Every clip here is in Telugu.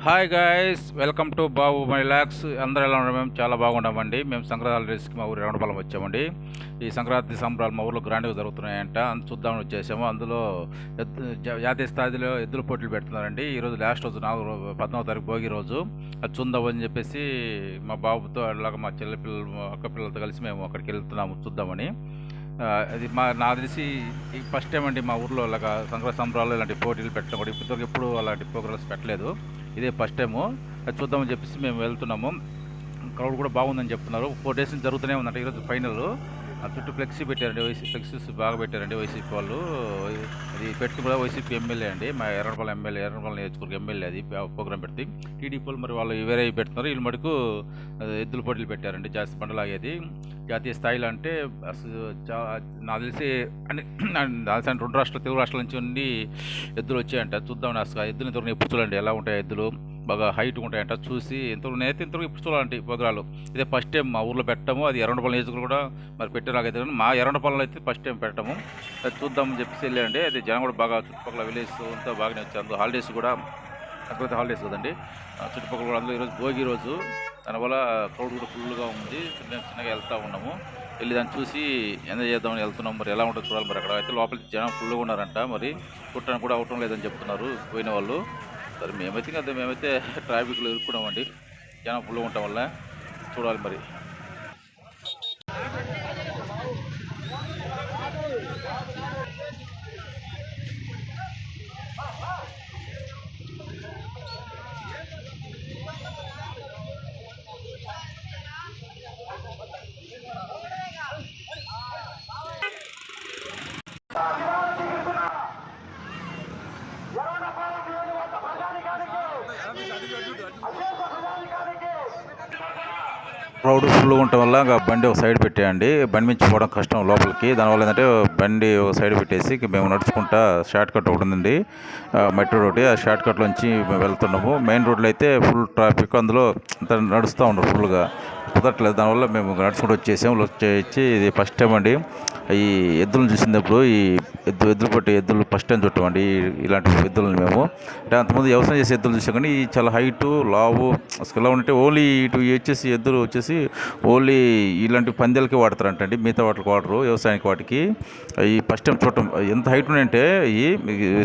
Hi guys welcome to Babu relax అందరూ ఎలా ఉండడం మేము చాలా బాగున్నామండి. మేము సంక్రాంతి రేస్కి మా ఊరు రౌండపాలెం వచ్చామండి. ఈ సంక్రాంతి సంబరాలు మా ఊర్లో గ్రాండ్గా జరుగుతున్నాయంట. అందు చూద్దామని వచ్చేసాము. అందులో జాతీయ స్థాయిలో ఎద్దుల పోటీలు పెడుతున్నారండి. ఈరోజు లాస్ట్ రోజు నాలుగు రోజు పద్నాలుగు తారీఖు భోగి రోజు. అది చూద్దామని చెప్పేసి మా బాబుతో అలాగ మా చెల్లి పిల్లలు అక్క పిల్లలతో కలిసి మేము అక్కడికి వెళ్తున్నాము చూద్దామని. అది మా నాకు తెలిసి ఈ ఫస్ట్ టైం అండి మా ఊర్లో అలాగ సంక్రాంతి సంబరాలు ఇలాంటి పోటీలు పెట్టడం కూడా. ఇప్పటివరకు ఎప్పుడు అలాంటి ప్రోగ్రామ్స్ పెట్టలేదు. ఇదే ఫస్ట్ టైము అది చూద్దామని చెప్పేసి మేము వెళ్తున్నాము. క్రౌడ్ కూడా బాగుందని చెప్తున్నారు. ఫోర్ డేస్ నుంచి జరుగుతూనే ఉందంట ఈరోజు ఫైనల్ చుట్టూ ఫ్లెక్సీ పెట్టారండి వైసీపీ ఫ్లెక్సీస్ బాగా పెట్టారండి వైసీపీ వాళ్ళు. అది పెట్టి కూడా వైసీపీ ఎమ్మెల్యే అండి మా ఎర్రపల్లి ఎమ్మెల్యే ఎర్రపల్లి నియోజకవర్గ ఎమ్మెల్యే అది ప్రోగ్రామ్ పెడితే టీడీపీ వాళ్ళు మరి వాళ్ళు వేరే పెడుతున్నారు. వీళ్ళు మటుకు ఎద్దుల పోటీలు పెట్టారండి జాస్తి పండలాగేది జాతీయ స్థాయిలో అంటే అసలు నాకు తెలిసి అని నాకు రెండు రాష్ట్రాలు తెలుగు రాష్ట్రాల నుంచి ఉండి ఎద్దులు వచ్చాయంట. చూద్దాం అసలు ఎద్దుని దొరికి ఎప్పుడు చూడండి ఎలా ఉంటాయి ఎద్దులు? బాగా హైట్ ఉంటాయంట చూసి ఇంతవరకు నేనైతే ఇంతవరకు ఇప్పుడు చూడాలంటే ఈ ఇదే ఫస్ట్ టైం మా ఊర్లో పెట్టము అది ఎర్రండపల్లి నియోజకవర్గం కూడా మరి పెట్టేలాగైతే కానీ మా ఎర్రండపల్లిలో అయితే ఫస్ట్ టైం పెట్టము అది చూద్దామని చెప్పేసి వెళ్ళండి అది జనం కూడా బాగా చుట్టుపక్కల విలేజ్ అంతా బాగానే వచ్చారు. హాలిడేస్ కూడా సంక్రాంతి హాలిడేస్ కదండి. చుట్టుపక్కల కూడా అందులో ఈరోజు భోగి రోజు. దానివల్ల క్రౌడ్ కూడా ఫుల్గా ఉంది. చిన్న చిన్నగా వెళ్తూ ఉన్నాము. వెళ్ళి దాన్ని చూసి ఎంజాయ్ చేద్దామని వెళ్తున్నాం. మరి ఎలా ఉంటుందో చూడాలి మరి అక్కడ. అయితే లోపలికి జనం ఫుల్గా ఉన్నారంట. మరి కుట్టడానికి కూడా అవటం లేదని చెప్తున్నారు పోయిన వాళ్ళు. సరే మేమైతే కదా మేమైతే ట్రాఫిక్లో ఇరుక్కున్నామండి. జనం ఫుల్గా ఉండటం వల్ల చూడాలి మరి. క్రౌడ్ ఫుల్గా ఉండటం వల్ల ఇంకా బండి ఒక సైడ్ పెట్టేయండి. బండి మించి పోవడం కష్టం లోపలికి. దానివల్ల ఏంటంటే బండి ఒక సైడ్ పెట్టేసి మేము నడుచుకుంటా షార్ట్ కట్ ఒకటి ఉందండి. మెట్రో రోడ్ ఆ షార్ట్ కట్లోంచి మేము వెళ్తున్నాము. మెయిన్ రోడ్లో అయితే ఫుల్ ట్రాఫిక్ అందులో నడుస్తూ ఉండరు ఫుల్గా. కుదరట్లేదు. దానివల్ల మేము నడుచుకుంటూ వచ్చేసాం. వచ్చేసి ఇది ఫస్ట్ టైం అండి. ఈ ఎద్దులను చూసినప్పుడు ఈ ఎద్దు ఎద్దులు పట్టే ఎద్దులు ఫస్ట్ టైం చుట్టామండి ఇలాంటి ఎద్దులను మేము. అంటే అంతకుముందు వ్యవసాయం చేసే ఎద్దులు చూసాం కానీ ఈ చాలా హైటు లావు అసలు ఎలా ఉంటే ఓన్లీ ఇటు వచ్చేసి ఎద్దులు వచ్చేసి ఓన్లీ ఇలాంటి పందాలకి వాడతారంటండి మిగతా వాటికి వాడరు వ్యవసాయానికి వాటికి. ఈ ఫస్ట్ టైం చూడటం ఎంత హైట్ ఉన్నాయంటే ఈ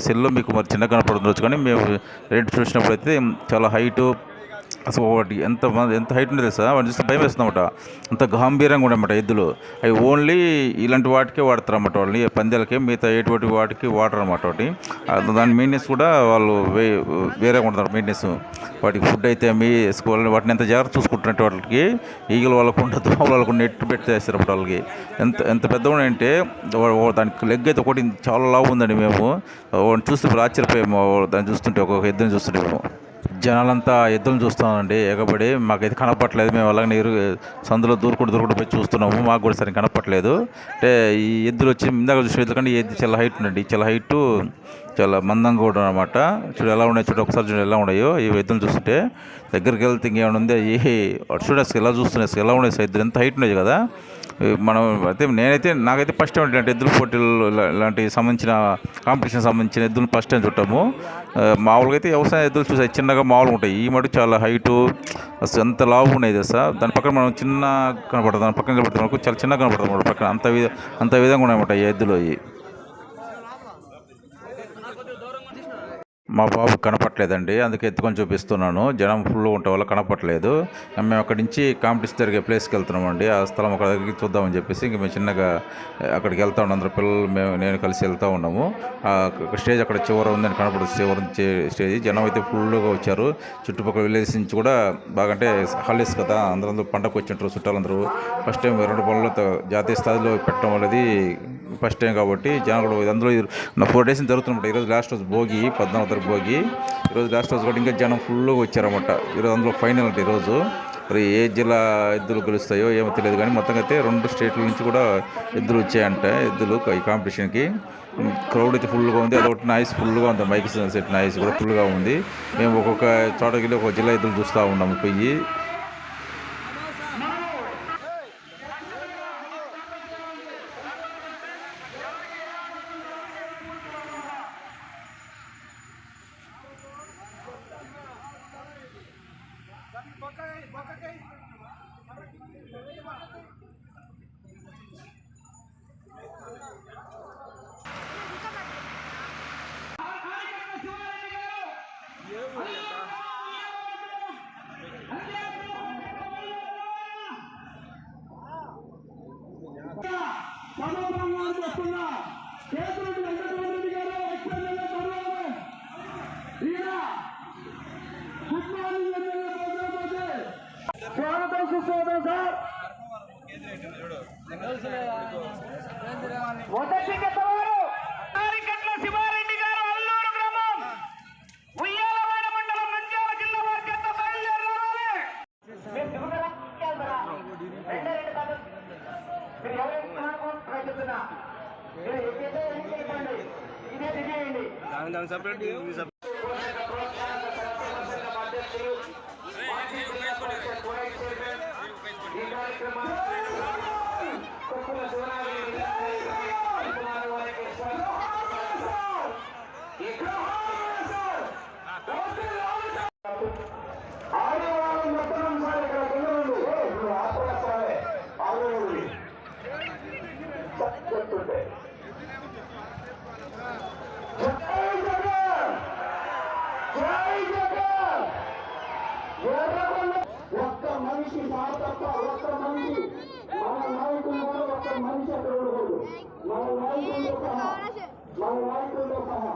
సెల్లో మీకు మరి చిన్న కనపడుతుండొచ్చు కానీ మేము రేట్ చూసినప్పుడు అయితే చాలా హైటు అసలు వాటి ఎంత ఎంత హైట్ ఉండేది సార్ వాటిని చూస్తే భయం వేస్తుందన్నమాట. అంత గాంభీరంగా ఉండమాట ఎద్దులు. అవి ఓన్లీ ఇలాంటి వాటికే వాడతారు అన్నమాట వాళ్ళని పందాలకి మిగతా ఎటువంటి వాటికి వాడరు అనమాట వాటి దాని మెయింటెనెన్స్ కూడా వాళ్ళు వే వేరేగా ఉంటారు మెయింటెనెన్స్ వాటికి ఫుడ్ అయితే మీ వేసుకోవాలని వాటిని ఎంత జాగ్రత్త చూసుకుంటున్నట్టు వాళ్ళకి ఈగలు వాళ్ళకు ఉండదు దోమలు వాళ్ళకు నెట్ పెట్టేస్తారు అన్నమాట వాళ్ళకి. ఎంత ఎంత పెద్దగా అంటే దానికి లెగ్ అయితే ఒకటి చాలా లావు ఉందండి మేము. వాడిని చూస్తే ఇప్పుడు ఆశ్చర్యపోయాము. దాన్ని చూస్తుంటే ఒక్కొక్క ఎద్దుని చూస్తుంటే మేము. జనాలంతా ఎద్దులను చూస్తామండి ఎగబడి మాకైతే కనపట్లేదు మేము అలాగే నీరు సందులో దూరుకుంటూ దూరుకుంటూ పోయి చూస్తున్నాము. మాకు కూడా సరిగ్గా కనపట్లేదు అంటే ఈ ఎద్దులు వచ్చి ఇందాక చూసిన ఎందుకంటే కంటే ఈ ఎద్దు చాలా హైట్ ఉందండి. చాలా హైట్ చాలా మందంగా కూడా అనమాట చూడు ఎలా ఉన్నాయి చూడు ఒకసారి చూడు ఎలా ఉన్నాయో ఈ ఎద్దులు చూస్తుంటే. దగ్గరికి వెళ్తే ఇంకేమైనా ఉంది? ఏ చూడ ఎలా చూస్తున్నాయి అసలు ఎలా ఉన్నాయి ఎద్దులు? ఎంత హైట్ ఉన్నాయి కదా. మనం అయితే నేనైతే నాకైతే ఫస్ట్ టైం ఇలాంటి ఎద్దుల పోటీలు ఇలాంటి సంబంధించిన కాంపిటీషన్ సంబంధించిన ఎద్దులు ఫస్ట్ టైం చుట్టాము మామూలుగా అయితే వ్యవసాయ ఎద్దులు చూసాయి చిన్నగా మామూలుగా ఉంటాయి. ఈ మటుకు చాలా హైటు అసలు ఎంత లావు ఉన్నాయి అసలు దాని పక్కన మనం చిన్న కనపడుతుంది దాని పక్కన కనపడుతుంది మనకు చాలా చిన్నగా కనపడుతుంది పక్కన. అంత విధ అంత విధంగా ఉన్నాయన్నమాట ఈ ఎద్దులు అవి. మా బాబు కనపట్లేదండి. అందుకే ఎత్తుకొని చూపిస్తున్నాను. జనం ఫుల్ ఉండటం వల్ల కనపట్లేదు. మేము అక్కడి నుంచి కాంపిటీషన్ జరిగే ప్లేస్కి వెళ్తున్నామండి. ఆ స్థలం అక్కడ దగ్గరికి చూద్దామని చెప్పేసి ఇంక మేము చిన్నగా అక్కడికి వెళ్తా ఉన్నాం. అందరు పిల్లలు మేము నేను కలిసి వెళ్తూ ఉన్నాము. ఆ స్టేజ్ అక్కడ చివర ఉందని కనపడుతుంది. చివరి నుంచి స్టేజ్. జనం అయితే ఫుల్గా వచ్చారు. చుట్టుపక్కల విలేజ్ నుంచి కూడా బాగా అంటే హాలిడేస్ కదా. అందరూ పండగ పండగకు వచ్చింటారు చుట్టాలందరూ. ఫస్ట్ టైం రెండు పనులు జాతీయ స్థాయిలో పెట్టడం అనేది ఫస్ట్ టైం కాబట్టి జనాలు కూడా అందులో ఫోర్ డేస్ జరుగుతున్నమాట. ఈరోజు లాస్ట్ రోజు భోగి పద్నాలుగు పోగి ఈరోజు లాస్ట్ రోజు కూడా ఇంకా జనం ఫుల్గా వచ్చారన్నమాట. ఈరోజు అందులో ఫైనల్ అంటే ఈరోజు మరి ఏ జిల్లా ఎద్దులు గెలుస్తాయో ఏమో తెలియదు కానీ మొత్తంగా అయితే రెండు స్టేట్ల నుంచి కూడా ఎద్దులు వచ్చాయంట. ఎద్దులు ఈ కాంపిటీషన్కి క్రౌడ్ అయితే ఫుల్గా ఉంది. అదొకటి నాయిస్ ఫుల్గా ఉంది. మైక్ సెట్ నాయిస్ కూడా ఫుల్గా ఉంది. మేము ఒక్కొక్క చోటకి వెళ్ళి ఒక జిల్లా ఎద్దులు చూస్తూ ఉన్నాము. పోయి దాని దాని సపరేట్ ఈ ఎర్రగొండ ఒక్క మనిషి తప్ప ఒక్క మనిషి మన నాయకులు కూడా ఒక్క మనిషి అక్కడ ఉండకూడదు. మన నాయకులతో సహా మన నాయకులతో సహా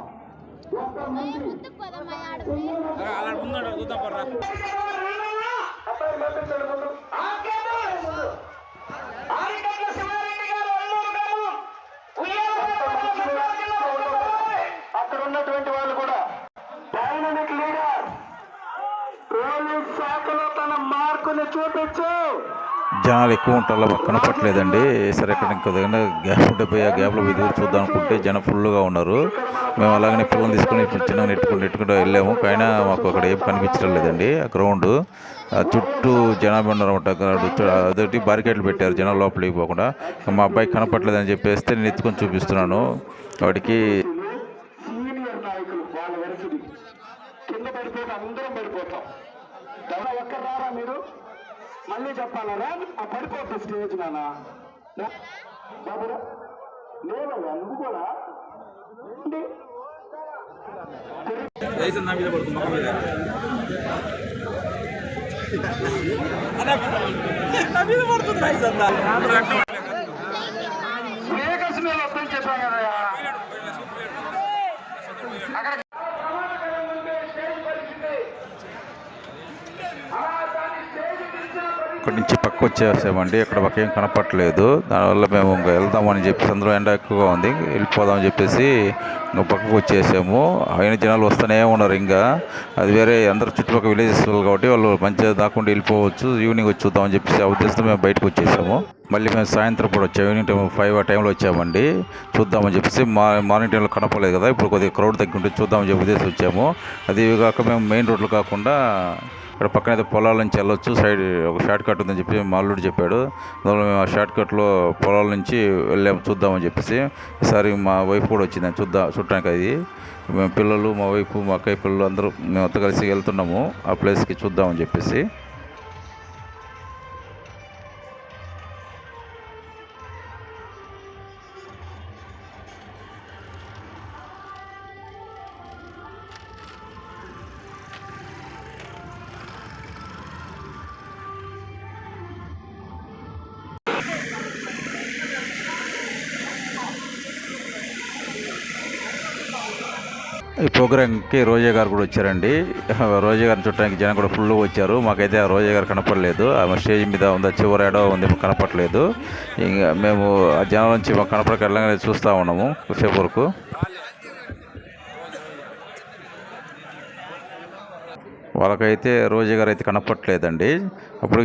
ఒక్క మనిషి అలా ఉన్నాడు చూద్దాం పర్రా అబ్బాయి పంపించండి చూపించు జనాలు ఎక్కువ ఉంటారు మాకు పట్టలేదండి. సరే ఇక్కడ ఇంకో దగ్గర గ్యాప్ ఉంటే పోయి ఆ గ్యాప్లో పోయి చూద్దాం అనుకుంటే జనం ఫుల్గా ఉన్నారు. మేము అలాగనే పిల్లల్ని తీసుకొని చిన్నగా నెట్టుకుంటూ నెట్టుకుంటూ వెళ్ళాము. కానీ మాకు అక్కడ ఏం కనిపించడం లేదండి. ఆ గ్రౌండ్ ఆ చుట్టూ జనాభా ఉన్నారన్నమాట అదొకటి బారికేట్లు పెట్టారు జనాలు లోపలికి పోకుండా. మా అబ్బాయి కనపట్లేదని చెప్పేస్తే నేను ఎత్తుకొని చూపిస్తున్నాను. వాడికి సీనియర్ నాయకులు వాళ్ళ వరకు ఇది. కింద పడిపోతే అందరం పడిపోతాం దడ ఒక్కరు రారా మీరు మళ్ళీ చెప్పాలా? రా ఆ పడిపోతా స్టేజ్ నానా బాబురా లేవయ్యా నువ్వు కూడా. నా మీద పడుతుంది మొక్క మీద. నా మీద పడుతుంది లైసెన్స్ స్పీకర్స్ మీద వద్దని చెప్పాం కదయ్యా అక్కడ అక్కడి నుంచి పక్క వచ్చేసామండి. ఇక్కడ మాకు ఏం కనపట్లేదు దానివల్ల మేము ఇంకా వెళ్దామని చెప్పి అందులో ఎండ ఎక్కువగా ఉంది. వెళ్ళిపోదామని చెప్పేసి ఇంకా పక్కకు వచ్చేసాము. అయిన జనాలు వస్తూనే ఉన్నారు ఇంకా. అది వేరే అందరు చుట్టుపక్కల విలేజెస్ వాళ్ళు కాబట్టి వాళ్ళు మంచిగా దాకుండా వెళ్ళిపోవచ్చు. ఈవినింగ్ వచ్చి చూద్దామని చెప్పేసి ఆ ఉద్దేశంతో మేము బయటకు వచ్చేసాము. మళ్ళీ మేము సాయంత్రం కూడా వచ్చాము ఈవినింగ్ టైం ఫైవ్ ఆ టైంలో వచ్చామండి. చూద్దామని చెప్పేసి మా మార్నింగ్ టైంలో కనపడలేదు కదా. ఇప్పుడు కొద్దిగా క్రౌడ్ తగ్గి ఉంటే చూద్దామని చెప్పి వచ్చాము. అది కాక మేము మెయిన్ రోడ్లు కాకుండా ఇక్కడ పక్కన అయితే పొలాల నుంచి వెళ్ళొచ్చు. సైడ్ ఒక షార్ట్ కట్ ఉందని చెప్పి మా అల్లుడు చెప్పాడు. అందువల్ల మేము ఆ షార్ట్ కట్లో పొలాల నుంచి వెళ్ళాము చూద్దామని చెప్పేసి. ఈసారి మా వైఫ్ కూడా వచ్చింది చూద్దాం చూడటానికి అది. మేము పిల్లలు మా వైఫ్ మా అక్కయ్య పిల్లలు అందరూ మేము అంతా కలిసి వెళ్తున్నాము. ఆ ప్లేస్కి చూద్దామని చెప్పేసి. ఈ ప్రోగ్రామ్కి రోజా గారు కూడా వచ్చారండి. రోజా గారిని చూడటానికి జనం కూడా ఫుల్గా వచ్చారు. మాకైతే ఆ రోజా గారు కనపడలేదు. ఆమె స్టేజ్ మీద ఉందా చివరి ఏడో ఉంది కనపడలేదు. ఇంకా మేము ఆ జనం నుంచి మాకు కనపడక వెళ్ళగానే చూస్తూ ఉన్నాము సేపు వరకు. వాళ్ళకైతే రోజా గారు అయితే కనపట్లేదండి. అప్పుడు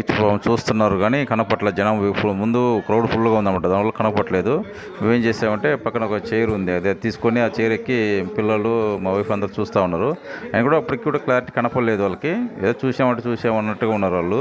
చూస్తున్నారు కానీ కనపట్ల జనం ఇప్పుడు ముందు క్రౌడ్ ఫుల్గా ఉందన్నమాట. దానివల్ల కనపట్లేదు. మేమేం చేసామంటే పక్కన ఒక చైర్ ఉంది. అదే తీసుకొని ఆ చైర్ ఎక్కి పిల్లలు మా వైఫ్ అందరు చూస్తూ ఉన్నారు. ఆయన కూడా అప్పటికి కూడా క్లారిటీ కనపడలేదు వాళ్ళకి. ఏదో చూసామంటే చూసామన్నట్టుగా ఉన్నారు వాళ్ళు.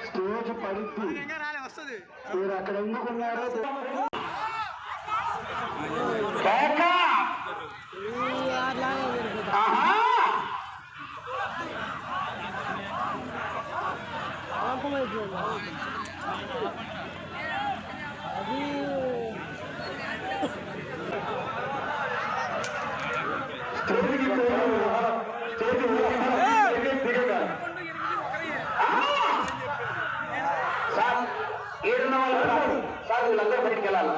స్టేజ్ పడిద్ది మీరు అక్కడ ఎందుకున్నారో? కేక! ఆహా! సార్ ఏడున్న వాళ్ళు సార్ సార్ వీళ్ళందరూ బయటికి వెళ్ళాలి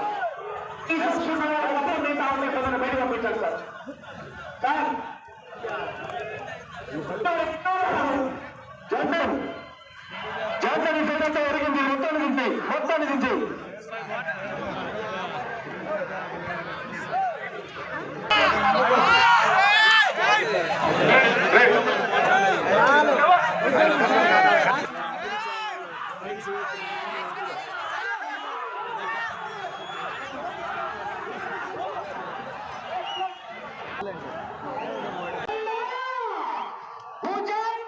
ఈ చూస్తున్న వాళ్ళందరూ మిగతా వాళ్ళని కొందరు బయటకు పంపించాలి సార్ సార్ జాన్సన్ జాన్సన్ ఈ సైడ్ అంతా ఒరిగింది మొత్తాన్ని దించి మొత్తాన్ని దించి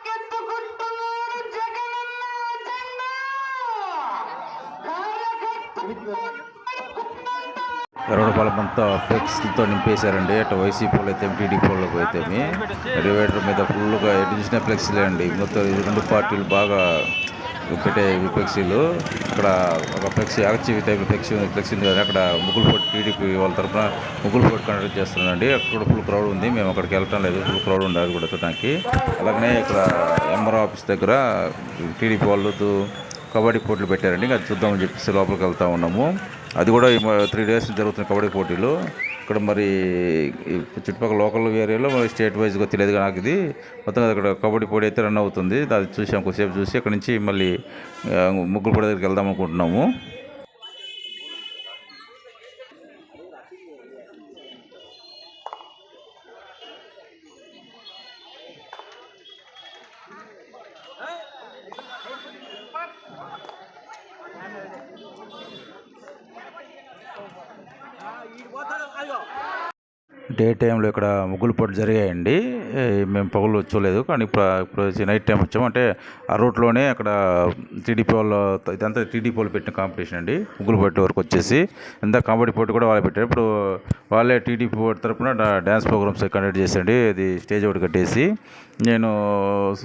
భుజాకెత్తుకుంటున్నాడు జగనన్న జెండా ఎర్రగొండపాలెం అంతా ఫ్లెక్స్తో నింపేశారండి. అటు వైసీపీ వాళ్ళు అయితే టీడీపీ వాళ్ళకి అయితే డివైడర్ మీద ఫుల్గా ఎటు చూసిన ఫ్లెక్సీలే అండి మొత్తం రెండు పార్టీలు బాగా ఒకటే ఫ్లెక్సీలు ఇక్కడ ఒక flexi arch type flexi flexi ఉంది కదా అక్కడ ముగ్గులపోటు టీడీపీ వాళ్ళ తరఫున ముగ్గులపోటు కండక్ట్ చేస్తున్నారండి. అక్కడ ఫుల్ క్రౌడ్ ఉంది. మేము అక్కడికి వెళ్ళటం లేదు. ఫుల్ క్రౌడ్ ఉంది కూడా చూడడానికి అలాగనే ఇక్కడ ఎంఆర్ ఆఫీస్ దగ్గర టీడీపీ వాళ్ళు కబడ్డీ పోటీలు పెట్టారండి. ఇంకా అది చూద్దామని చెప్పేసి లోపలికి వెళ్తా ఉన్నాము. అది కూడా త్రీ డేస్ జరుగుతున్న కబడ్డీ పోటీలు. ఇక్కడ మరి చుట్టుపక్కల లోకల్ ఏరియాలో మరి స్టేట్ వైజ్గా తెలియదు నాకు ఇది. మొత్తం అక్కడ కబడ్డీ పోటీ అయితే రన్ అవుతుంది. అది చూసాం కొద్దిసేపు చూసి అక్కడ నుంచి మళ్ళీ ముగ్గురు పొడి దగ్గరికి వెళ్దాం అనుకుంటున్నాము. డే టైంలో ఇక్కడ ముగ్గులు పోటీ జరిగాయండి. మేము పగులు వచ్చలేదు కానీ ఇప్పుడు ఇప్పుడు వచ్చి నైట్ టైం వచ్చాము. అంటే ఆ రూట్లోనే అక్కడ టీడీపీ వాళ్ళు ఇదంతా టీడీపీ వాళ్ళు పెట్టిన కాంపిటీషన్ అండి. ముగ్గులు పోటీ వరకు వచ్చేసి ఇంత కబడ్డీ పోటీ కూడా వాళ్ళు పెట్టారు. ఇప్పుడు వాళ్ళే టీడీపీ పోటీ తరపున డ్యాన్స్ ప్రోగ్రామ్స్ కండక్ట్ చేసండి అది స్టేజ్ ఒకటి కట్టేసి నేను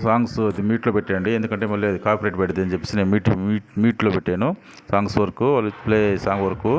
సాంగ్స్ అది మీట్లో పెట్టానండి. ఎందుకంటే మళ్ళీ అది కాపరేట్ పెడితే అని చెప్పేసి నేను మీట్ మీట్ మీట్లో పెట్టాను. సాంగ్స్ వరకు వాళ్ళు ప్లే సాంగ్ వరకు.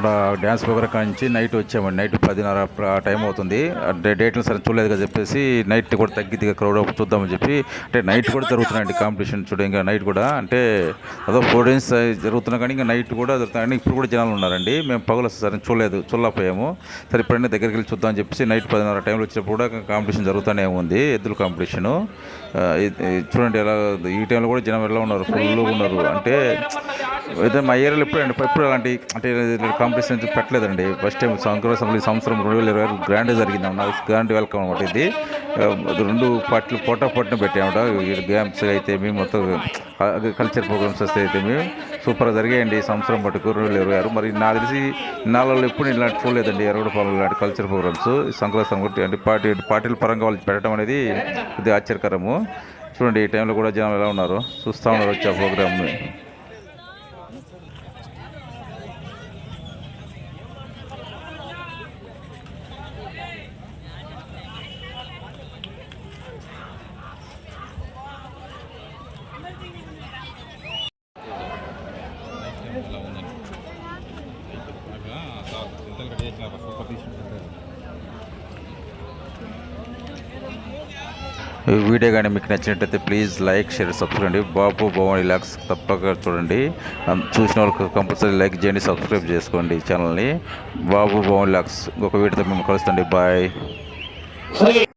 అక్కడ డ్యాన్స్ ప్రోగ్రామ్ కానించి నైట్ వచ్చామండి. నైట్ పదిన్నర టైం అవుతుంది. అంటే డేట్లు సరే చూడలేదు కదా చెప్పేసి నైట్ కూడా తగ్గిద్దిగా క్రౌడ్ చూద్దామని చెప్పి. అంటే నైట్ కూడా జరుగుతున్నాయండి కాంపిటీషన్ చూడ ఇంకా నైట్ కూడా. అంటే అదో ఫోర్ డేస్ జరుగుతున్నా కానీ ఇంకా నైట్ కూడా జరుగుతున్నాయి. ఇప్పుడు కూడా జనాలు ఉన్నారండి. మేము పగులు సరే చూడలేదు చూడలేకపోయాము. సరే ఇప్పుడైనా దగ్గరికి వెళ్ళి చూద్దామని చెప్పేసి నైట్ పదిన్నర టైంలో వచ్చినప్పుడు కూడా కాంపిటీషన్ జరుగుతూనే ఉంది ఎద్దుల కాంపిటీషను. చూడండి ఎలా ఈ టైంలో కూడా జనం ఎలా ఉన్నారు? ఫుల్గా ఉన్నారు. అంటే అయితే మా ఏరియాలో ఎప్పుడు అండి? ఎప్పుడు అలాంటి అంటే కాంపిటీషన్ పెట్టలేదండి. ఫస్ట్ టైం సంక్రాంతి అసెంబ్లీ సంవత్సరం రెండు వేల ఇరవై గ్రాండ్ జరిగింది అన్నమాట. గ్రాండ్ వెల్కమ్ అనమాట ఇది. Um, రెండు పార్టీలు పోటా పోటీని పెట్టామట గేమ్స్ అయితే మేము మొత్తం కల్చర్ ప్రోగ్రామ్స్ వస్తే అయితే మేము సూపర్గా జరిగాయండి ఈ సంవత్సరం మటుకు రెండు వేల ఇరవై ఆరు. మరి నాకు తెలిసి నాలుగులో ఎప్పుడు ఇలాంటి చూడలేదండి ఎరగడ పాలన ఇలాంటి కల్చర్ ప్రోగ్రామ్స్ సంక్రాంతి కొట్టి అంటే పార్టీ పార్టీల పరంగా వాళ్ళు పెట్టడం అనేది కొద్దిగా ఆశ్చర్యకరము. చూడండి ఈ టైంలో కూడా జనాలు ఎలా ఉన్నారు? చూస్తూ ఉన్నారు వచ్చి ఆ ప్రోగ్రామ్ని ఈ వీడియో కానీ మీకు నచ్చినట్టయితే ప్లీజ్ లైక్ షేర్ సబ్స్క్రైబ్ అండి బాబు భవన్ ఇలాక్స్ తప్పక చూడండి. చూసిన వాళ్ళకి కంపల్సరీ లైక్ చేయండి సబ్స్క్రైబ్ చేసుకోండి ఛానల్ని. బాబు భవన్ ఇలాక్స్ ఒక వీడియోతో మేము కలుస్తండి బాయ్.